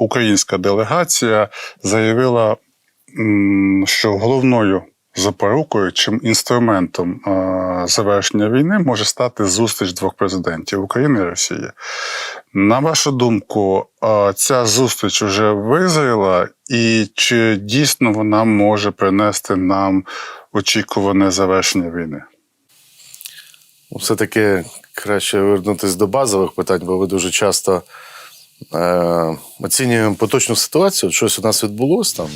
українська делегація заявила, що головною запорукою чим інструментом е, завершення війни може стати зустріч двох президентів України і Росії. На вашу думку, е, ця зустріч вже визріла, і чи дійсно вона може принести нам очікуване завершення війни? Ну, Все-таки краще повернутися до базових питань, бо ви дуже часто оцінюємо поточну ситуацію. Щось у нас відбулося там.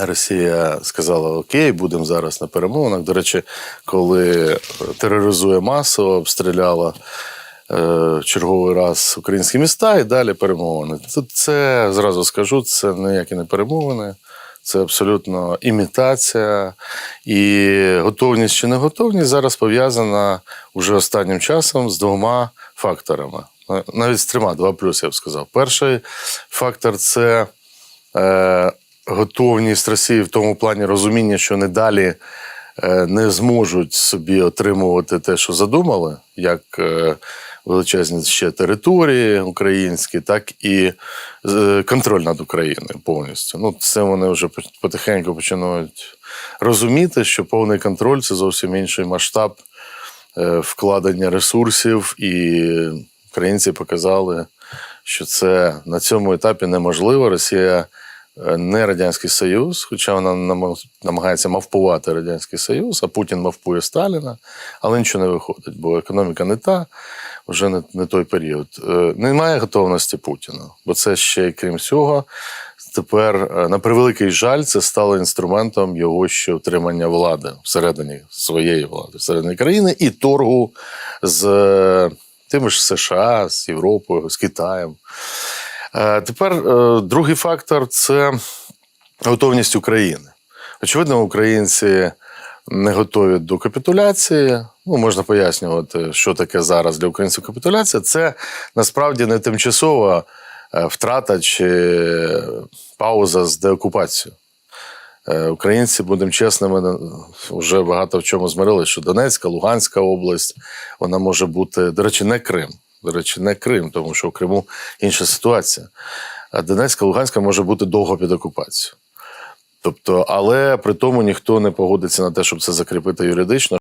Росія сказала: Окей, будемо зараз на перемовинах. До речі, коли тероризує масово, обстріляла е, черговий раз українські міста і далі перемовини. Тут це зразу скажу, це ніякі не перемовини. Це абсолютно імітація і готовність чи не готовність зараз пов'язана уже останнім часом з двома факторами. Навіть з трьома, два плюс, я б сказав. Перший фактор це е, готовність Росії в тому плані розуміння, що не далі е, не зможуть собі отримувати те, що задумали, як е, величезні ще території українські, так і е, контроль над Україною повністю. Ну, це вони вже потихеньку починають розуміти, що повний контроль це зовсім інший масштаб вкладення ресурсів, і українці показали, що це на цьому етапі неможливо. Росія е, не Радянський Союз, хоча вона намаг- намагається мавпувати Радянський Союз, а Путін мавпує Сталіна, але нічого не виходить, бо економіка не та, вже не, не той період. Е, Немає готовності Путіна, бо це ще крім всього. Тепер, е, на превеликий жаль, це стало інструментом його ще утримання влади всередині своєї влади, всередині країни і торгу з тими ж США, з Європою, з Китаєм. Е, Тепер е, другий фактор це готовність України. Очевидно, українці не готові до капітуляції. Ну, можна пояснювати, що таке зараз для українців капітуляція. Це насправді не тимчасова е, втрата чи пауза з деокупацією. Е, Українці, будемо чесними, вже багато в чому змирилися, що Донецька, Луганська область, вона може бути, до речі, не Крим. До речі, не Крим, тому що в Криму інша ситуація. А Донецька, Луганська може бути довго під окупацією. Тобто, але при тому ніхто не погодиться на те, щоб це закріпити юридично.